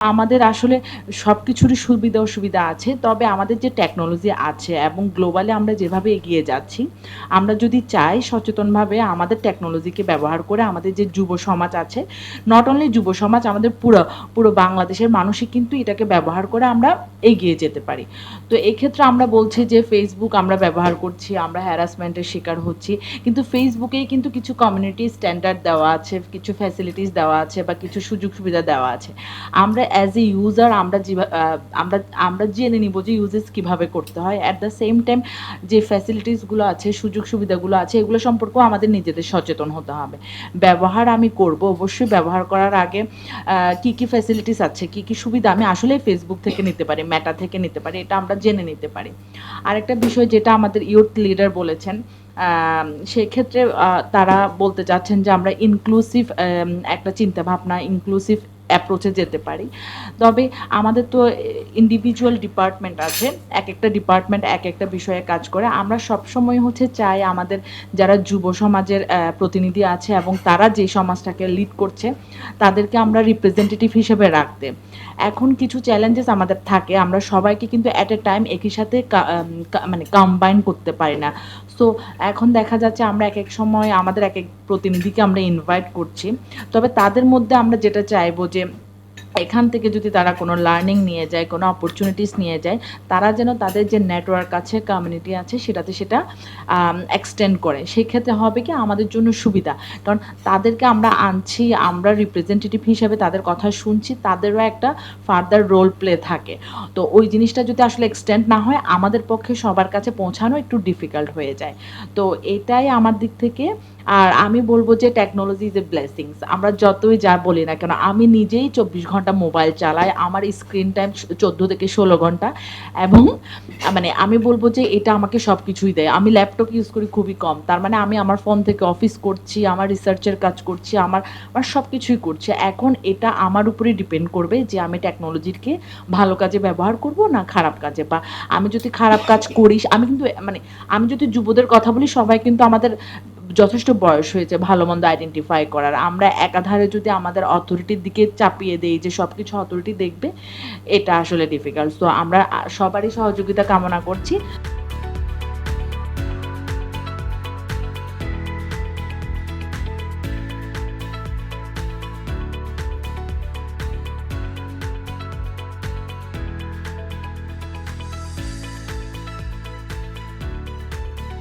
আমাদের আসলে সব কিছুরই সুবিধা অসুবিধা আছে, তবে আমাদের যে টেকনোলজি আছে এবং গ্লোবালে আমরা যেভাবে এগিয়ে যাচ্ছি, আমরা যদি চাই সচেতনভাবে আমাদের টেকনোলজিকে ব্যবহার করে আমাদের যে যুব সমাজ আছে নট অনলি যুব সমাজ, আমাদের পুরো পুরো বাংলাদেশের মানুষই কিন্তু এটাকে ব্যবহার করে আমরা এগিয়ে যেতে পারি। তো এক্ষেত্রে আমরা বলছি যে ফেসবুক আমরা ব্যবহার করছি, আমরা হ্যারাসমেন্টের শিকার হচ্ছি, কিন্তু ফেসবুকেই কিন্তু কিছু কমিউনিটি স্ট্যান্ডার্ড দেওয়া আছে, কিছু ফ্যাসিলিটিস দেওয়া আছে বা কিছু সুযোগ সুবিধা দেওয়া আছে। আমরা অ্যাজ এ ইউজার আমরা আমরা আমরা জেনে নিব যে ইউজেস কীভাবে করতে হয়। অ্যাট দ্য সেম টাইম যে ফ্যাসিলিটিসগুলো আছে, সুযোগ সুবিধাগুলো আছে, এগুলো সম্পর্কেও আমাদের নিজেদের সচেতন হতে হবে। ব্যবহার আমি করব, অবশ্যই ব্যবহার করার আগে কি কি ফ্যাসিলিটিস আছে, কি কি সুবিধা আমি আসলে ফেসবুক থেকে নিতে পারি মেটা থেকে নিতে পারি, এটা আমরা জেনে নিতে পারি। আরেকটা বিষয় যেটা আমাদের ইউথ লিডার বলেছেন সেক্ষেত্রে তারা বলতে চাচ্ছেন যে আমরা ইনক্লুসিভ একটা চিন্তাভাবনা ইনক্লুসিভ অ্যাপ্রোচে যেতে পারি। তবে আমাদের তো ইন্ডিভিজুয়াল ডিপার্টমেন্ট আছে এক একটা ডিপার্টমেন্ট এক একটা বিষয়ে কাজ করে। আমরা সবসময় হচ্ছে চাই আমাদের যারা যুব সমাজের প্রতিনিধি আছে এবং তারা যে সমাজটাকে লিড করছে, তাদেরকে আমরা রিপ্রেজেন্টেটিভ হিসেবে রাখতে। এখন কিছু চ্যালেঞ্জেস আমাদের থাকে, আমরা সবাইকে কিন্তু অ্যাট এ টাইম একই সাথে মানে কম্বাইন করতে পারি না। সো এখন দেখা যাচ্ছে আমরা এক এক সময় আমাদের এক এক প্রতিনিধিকে আমরা ইনভাইট করছি। তবে তাদের মধ্যে আমরা যেটা চাইব যে এখান থেকে যদি তারা কোনো লার্নিং নিয়ে যায়, কোনো অপরচুনিটিস নিয়ে যায়, তারা যেন তাদের যে নেটওয়ার্ক আছে কমিউনিটি আছে, সেটাতে সেটা এক্সটেন্ড করে। সেক্ষেত্রে হবে কি আমাদের জন্য সুবিধা। কারণ তাদেরকে আমরা আনছি, আমরা রিপ্রেজেন্টেটিভ হিসাবে তাদের কথা শুনছি, তাদেরও একটা ফার্দার রোল প্লে থাকে। তো ওই জিনিসটা যদি আসলে এক্সটেন্ড না হয়, আমাদের পক্ষে সবার কাছে পৌঁছানো একটু ডিফিকাল্ট হয়ে যায়। তো এটাই আমার দিক থেকে আর আমি বলব যে টেকনোলজি ইজ এ ব্লেসিংস আমরা যতই যা বলি না কেন, আমি নিজেই চব্বিশ ঘণ্টা মোবাইল চালাই, আমার স্ক্রিন টাইম চোদ্দ থেকে ষোলো ঘণ্টা এবং মানে আমি বলব যে এটা আমাকে সব কিছুই দেয়। আমি ল্যাপটপ ইউজ করি খুবই কম, তার মানে আমি আমার ফোন থেকে অফিস করছি, আমার রিসার্চের কাজ করছি, আমার আমার সব কিছুই করছি। এখন এটা আমার উপরেই ডিপেন্ড করবে যে আমি টেকনোলজিকে ভালো কাজে ব্যবহার করব না খারাপ কাজে। বা আমি যদি খারাপ কাজ করি আমি কিন্তু মানে আমি যদি যুবদের কথা বলি, সবাই কিন্তু আমাদের যথেষ্ট বয়স হয়েছে ভালো মন্দ আইডেন্টিফাই করার। আমরা একাধারে যদি আমাদের অথরিটির দিকে চাপিয়ে দেই যে সব কিছু অথরিটি দেখবে, এটা আসলে ডিফিকাল্ট তো আমরা সবারই সহযোগিতা কামনা করছি।